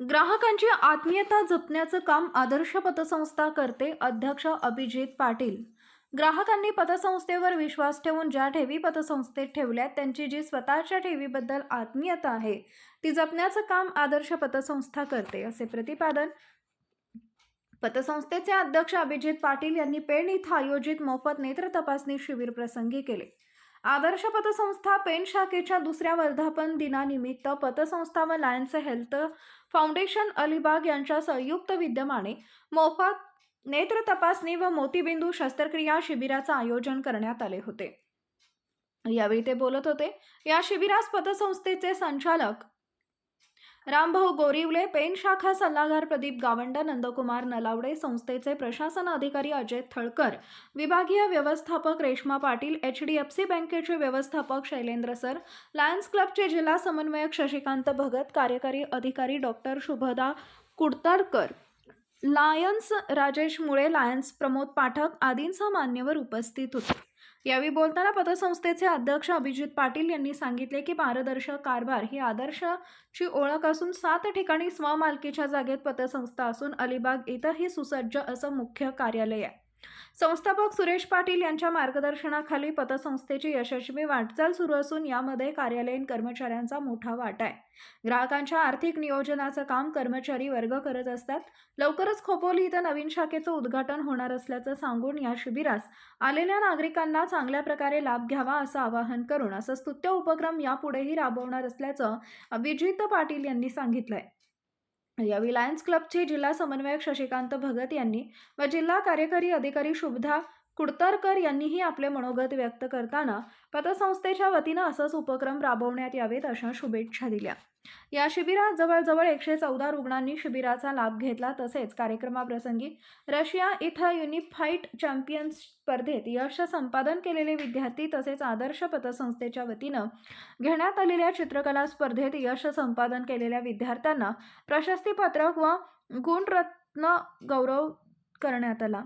ग्राहकांची आत्मीयता जपण्याचं काम आदर्श पतसंस्था करते अध्यक्ष अभिजित पाटील. ग्राहकांनी पतसंस्थेवर विश्वास ठेवून ज्या ठेवी पतसंस्थेत ठेवल्या त्यांची जी स्वतःच्या ठेवीबद्दल आत्मीयता आहे ती जपण्याचं काम आदर्श पतसंस्था करते असे प्रतिपादन पतसंस्थेचे अध्यक्ष अभिजित पाटील यांनी पेण इथं आयोजित मोफत नेत्र तपासणी शिबिर प्रसंगी केले. आदर्श पतसंस्था पेण शाखेच्या दुसऱ्या वर्धापन दिनानिमित्त पतसंस्था व लायन्स हेल्थ फाउंडेशन अलिबाग यांच्या संयुक्त विद्यमाने मोफत नेत्र तपासणी व मोतीबिंदू शस्त्रक्रिया शिबिराचं आयोजन करण्यात आले होते. यावेळी ते बोलत होते. या शिबिरास पतसंस्थेचे संचालक रामभाऊ गोरिवले पेन शाखा सल्लागार प्रदीप गावंड नंदकुमार नलावडे संस्थेचे प्रशासन अधिकारी अजय थळकर विभागीय व्यवस्थापक Reshma Patil H D F C बँकेचे व्यवस्थापक शैलेंद्र सर लायन्स क्लबचे जिल्हा समन्वयक शशिकांत भगत कार्यकारी अधिकारी doctor Shubhada Kudtarkar Lions Rajesh Mule Lions Pramod Pathak आदींसह मान्यवर उपस्थित होते. यावेळी बोलताना पतसंस्थेचे अध्यक्ष अभिजित पाटील यांनी सांगितले की पारदर्शक कारभार ही आदर्शची ओळख असून सात ठिकाणी स्वमालकीच्या जागेत पतसंस्था असून अलिबाग इतरही सुसज्ज असं मुख्य कार्यालय आहे. संस्थापक सुरेश पाटील यांच्या मार्गदर्शनाखाली पतसंस्थेची यशस्वी वाटचाल सुरू असून यामध्ये कार्यालयीन कर्मचाऱ्यांचा मोठा वाटा आहे. ग्राहकांच्या आर्थिक नियोजनाचं काम कर्मचारी वर्ग करत असतात. लवकरच खोपोली इथं नवीन शाखेचं उद्घाटन होणार असल्याचं सांगून या शिबिरास आलेल्या नागरिकांना चांगल्या प्रकारे लाभ घ्यावा असं आवाहन करून असं स्तुत्य उपक्रम यापुढेही राबवणार असल्याचं अभिजित पाटील यांनी सांगितलंय. यावेळी लायन्स क्लबचे जिल्हा समन्वयक शशिकांत भगत यांनी व जिल्हा कार्यकारी अधिकारी शुभदा कुडतरकर यांनीही आपले मनोगत व्यक्त करताना पतसंस्थेच्या वतीनं असंच उपक्रम राबवण्यात यावेत अशा शुभेच्छा दिल्या. या शिबिरात जवळजवळ एकशे चौदा रुग्णांनी शिबिराचा लाभ घेतला. तसेच कार्यक्रमाप्रसंगी रशिया इथं युनिफाईट चॅम्पियन्स स्पर्धेत यश संपादन केलेले विद्यार्थी तसेच आदर्श पतसंस्थेच्या वतीनं घेण्यात आलेल्या चित्रकला स्पर्धेत यश संपादन केलेल्या विद्यार्थ्यांना प्रशस्तीपत्रक व गुणरत्न गौरव करण्यात आला.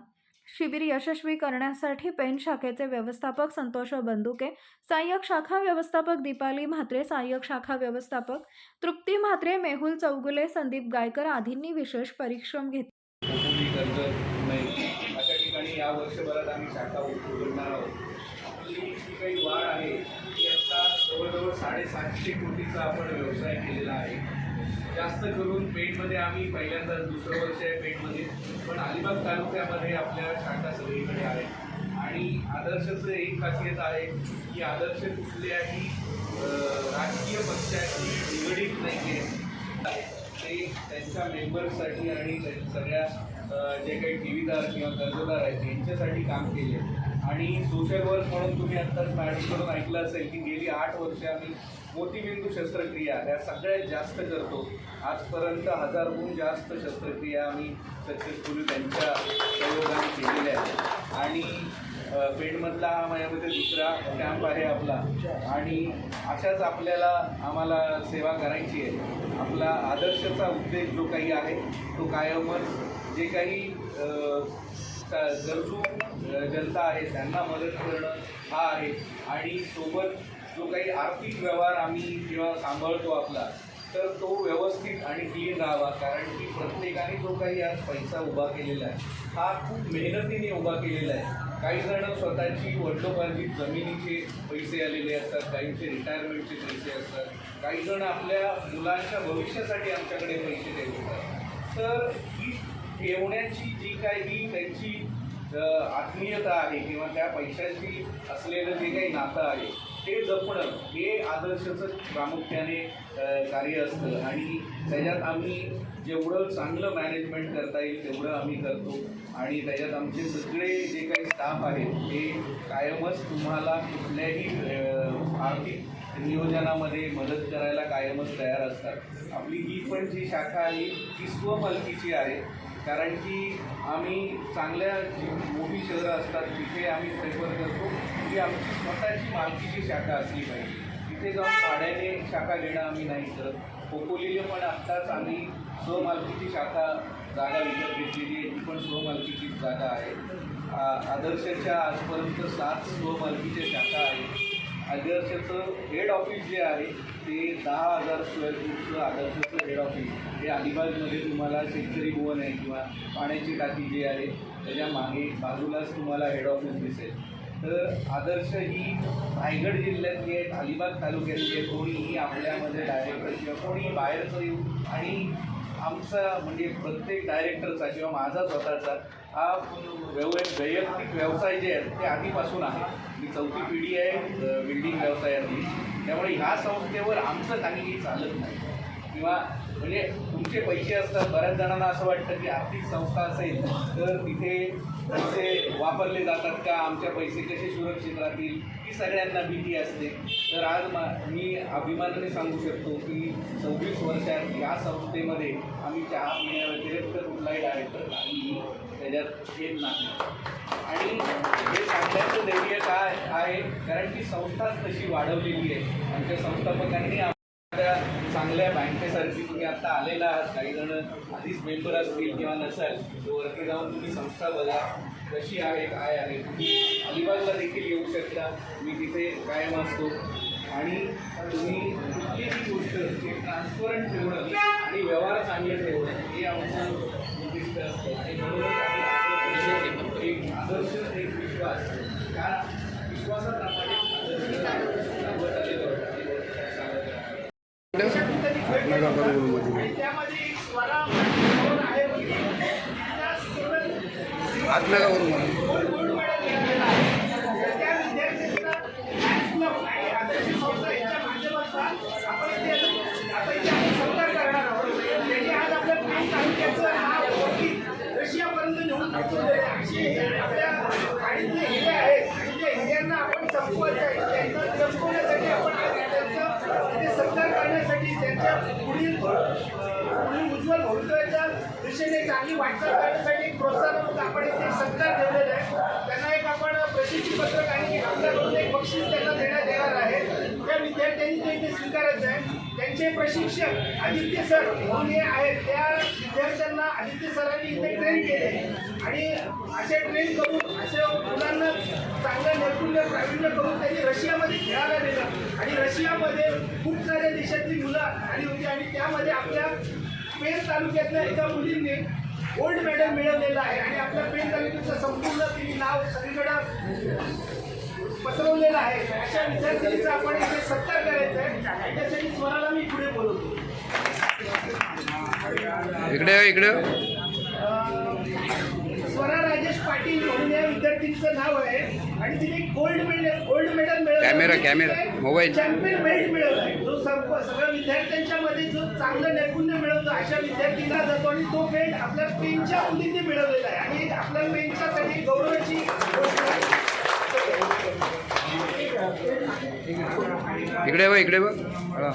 शिबिर यशस्वी करण्यासाठी पेन शाखेचे व्यवस्थापक संतोष बंदुके सहाय्यक शाखा व्यवस्थापक दीपाली म्हात्रे सहाय्यक शाखा व्यवस्थापक तृप्ती म्हात्रे मेहुल चौगुले संदीप गायकर आदींनी विशेष परिश्रम घेतले अशा ठिकाणी या वर्षभरात आम्ही शाखा उघडणार आहोत. जी काही वाढ आहे ती आता जवळजवळ साडेसातशे कोटीचा आपण व्यवसाय केलेला आहे. जास्त करून पेठमध्ये आम्ही पहिल्यांदा दुसरं वर्ष आहे पेठमध्ये. पण अलिबाग तालुक्यामध्ये आपल्या शाखा सगळीकडे आहे आणि आदर्शचं एक खासियत आहे की आदर्श कुठल्याही राजकीय पक्षाशी निगडीत नाही आहे ते त्यांच्या मेंबर्ससाठी आणि सगळ्या जे काही ठेवीदार किंवा कर्जदार आहेत त्यांच्यासाठी काम केले. आणि सोशल वर्क म्हणून तुम्ही आत्ताच मॅडमकडून ऐकलं असेल की गेली आठ वर्ष आम्ही मोतीबिंदू शस्त्रक्रिया ह्या सगळ्यात जास्त करतो. आजपर्यंत हजारहून जास्त शस्त्रक्रिया आम्ही सक्सेसफुली त्यांच्या सहयोगाने केलेल्या आहेत. आणि अ, पेणमधला हा माझ्यामध्ये दुसरा कॅम्प आहे आपला. आणि अशाच आपल्याला आम्हाला सेवा करायची आहे. आपला आदर्शचा उद्देश जो काही आहे तो कायमच जे काही गरजू जनता आहे त्यांना मदत करणं हा आहे. आणि सोबत जो काही आर्थिक व्यवहार आम्ही जेव्हा सांभाळतो आपला तर तो व्यवस्थित आणि क्लीन राहावा. कारण की प्रत्येकाने जो काही आज पैसा उभा केलेला आहे हा खूप मेहनतीने उभा केलेला आहे. काही जण स्वतःची वडिलोपार्जित जमिनीचे पैसे आलेले असतात काहींचे रिटायरमेंटचे पैसे असतात. काही जण आपल्या मुलांच्या भविष्यासाठी आमच्याकडे पैसे ठेवतात तर ही ठेवण्याची जी काही त्यांची आत्मीयता आहे किंवा त्या पैशाची असलेलं जे काही नातं आहे ते जपणं हे आदर्शचं प्रामुख्याने कार्य असतं. आणि त्याच्यात आम्ही जेवढं चांगलं मॅनेजमेंट करता येईल तेवढं आम्ही करतो. आणि त्याच्यात आमचे सगळे जे काही स्टाफ आहेत ते कायमच तुम्हाला कुठल्याही आर्थिक नियोजनामध्ये मदत करायला कायमच तयार असतात. आपली ही पण जी शाखा आहे ती स्वमालकीची आहे. कारण की आम्ही चांगल्या जी मोठी शहरं असतात तिथे आम्ही प्रेफर करतो की आमची स्वतःची मालकीची शाखा असली पाहिजे. तिथे जाऊन भाड्याने शाखा घेणं आम्ही नाही करत. खोपोलीला पण आत्ताच आम्ही स्वमालकीची शाखा जागा विकत घेतलेली आहे. ती पण स्वमालकीची जागा आहे. आ- आदर्शच्या आजपर्यंत सात स्वमालकीच्या शाखा आहेत. आदर्शचं हेड ऑफिस जे आहे ते दहा हजार स्क्वेअर फूटचं आदर्शचं हेड ऑफिस हे अलिबागमध्ये तुम्हाला शेतकरी भुवन आहे किंवा पाण्याची टाकी जी आहे त्याच्यामागे बाजूलाच तुम्हाला हेड ऑफिस दिसेल. तर आदर्श ही रायगड जिल्ह्यातली आहे अलिबाग तालुक्यातली आहे कोणीही आपल्यामध्ये डायरेक्टर किंवा कोणी बाहेरचं येऊ. आणि आमचा म्हणजे प्रत्येक डायरेक्टरचा किंवा माझा स्वतःचा हा व्यव वैयक्तिक व्यवसाय जे आहेत ते आधीपासून आहे मी चौथी पिढी आहे बिल्डिंग व्यवसायातली. त्यामुळे ह्या संस्थेवर आमचं काहीही चालत नाही. किंवा म्हणजे तुमचे पैसे असतात बऱ्याच जणांना असं वाटतं की आर्थिक संस्था असेल तर तिथे पैसे वापरले जातात का? आमच्या पैसे कसे सुरक्षित राहतील? ही सगळ्यांना भीती असते. तर आज मा मी अभिमानाने सांगू शकतो की सव्वीस वर्षात या संस्थेमध्ये आम्ही चहा पिण्याव्यतिरिक्त कुठलाही डायरेक्टर आणि त्याच्यात येत नाही. आणि हे सांगण्याचं ध्येय काय आहे? कारण की संस्थाच तशी वाढवलेली आहे. आमच्या संस्थापकांनी चांगल्या बँकेसारखी तुम्ही आता आलेला आहात. काही जण आधीच मेंबर असतील किंवा नसाल तर वरती जाऊन तुम्ही संस्था बघा. कशी आहे काय आहे? तुम्ही अलिबागला देखील येऊ शकता. मी तिथे कायम असतो. आणि तुम्ही कुठलीही गोष्ट ट्रान्सपरंट ठेवणं आणि व्यवहार चांगले ठेवणं हे आमचं उद्दिष्ट असतं. आणि म्हणूनच एक आदर्श एक विश्वास. त्या विश्वासात आपण आहेत आणि त्या हिऱ्यांना आपण संपवायचं आहे त्यांना चमकवण्यासाठी आपण आज त्यांचं सत्कार करण्यासाठी दिशेने चांगली वाटचाल करण्यासाठी एक प्रोत्साहन आपण इथे सरकार ठेवलेलं आहे. त्यांना एक आपण प्रसिद्धी पत्रक आणि आपल्याकडून एक बक्षीस त्यांना देण्यात येणार आहे. त्या विद्यार्थ्यांनी ते इथे स्वीकारायचं आहे त्यांचे प्रशिक्षक आदित्य सर म्हणून हे आहेत. त्या विद्यार्थ्यांना आदित्य सरांनी इथे ट्रेन केले. आणि असे ट्रेन करून असे मुलांना चांगलं नैपुण्य प्रावीण्य करून त्यांनी रशियामध्ये खेळायला नेलं. आणि रशियामध्ये खूप साऱ्या देशातली मुलं आली होती. आणि त्यामध्ये आपल्या पेन तालुक्यातल्या एका मुलींनी गोल्ड मेडल मिळवलेलं आहे आणि आपल्या पेन तालुक्याचं संपूर्ण तिने नाव सगळीकडं पसरवलेलं आहे. अशा विद्यार्थ्यांचा आपण इथे सत्कार करायचा आहे. त्यासाठी स्वराला मी पुढे बोलवतो. इकडे इकडे स्वरा राजेश पाटील म्हणून या विद्यार्थीचं नाव आहे. आणि तिने गोल्ड मेडल गोल्ड मेडल मिळवलं camera, camera, mobile. Champion belt मिळवलाय जो सर्व सगळ्या विद्यार्थ्यांच्या मध्ये जो चांगलं नैपुण्य मिळवतो अशा विद्यार्थींना जातो आणि तो बेल्ट आपल्या पेनच्या मुलींनी मिळवलेला आहे आणि आपल्या पेनच्यासाठी गौरवाची गोष्ट आहे इकडे बघ इकडे हा.